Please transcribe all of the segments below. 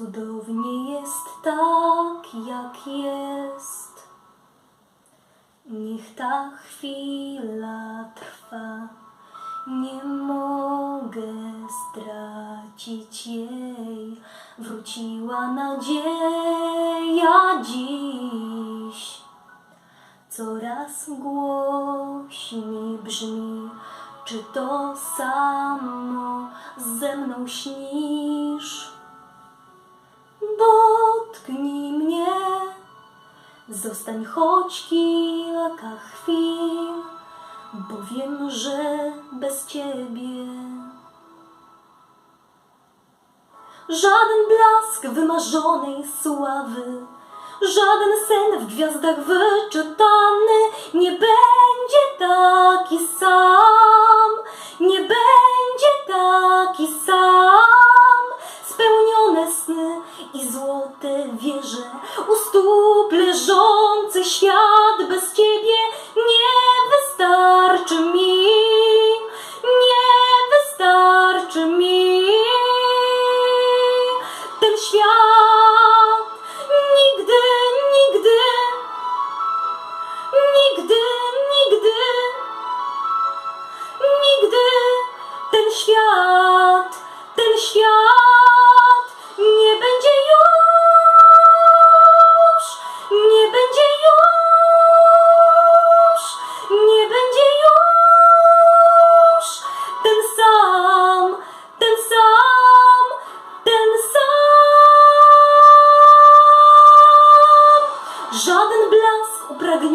Cudownie jest tak, jak jest. Niech ta chwila trwa. Nie mogę stracić jej. Wróciła nadzieja dziś. Coraz głośniej brzmi, czy to samo ze mną śnisz? Zostań choć kilka chwil, bo wiem, że bez ciebie. Żaden blask wymarzonej sławy, żaden sen w gwiazdach wyczytany nie będzie taki sam, złote wieże, u stóp leżący świat bez ciebie nie wystarczy mi, nie wystarczy mi. Ten świat nigdy, nigdy, nigdy, nigdy, nigdy ten świat, ten świat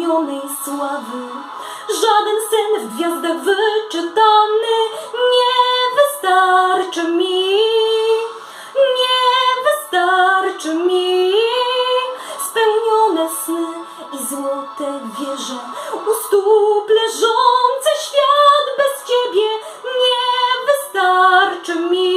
upragnionej sławy, żaden sen w gwiazdach wyczytany nie wystarczy mi, nie wystarczy mi. Spełnione sny i złote wieże, u stóp leżący świat bez ciebie nie wystarczy mi,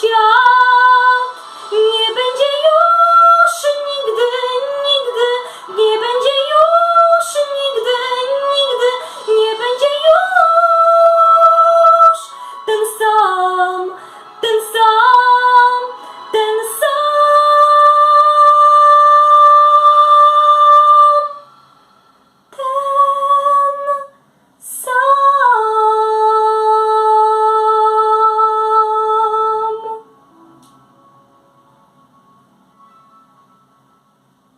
nigdy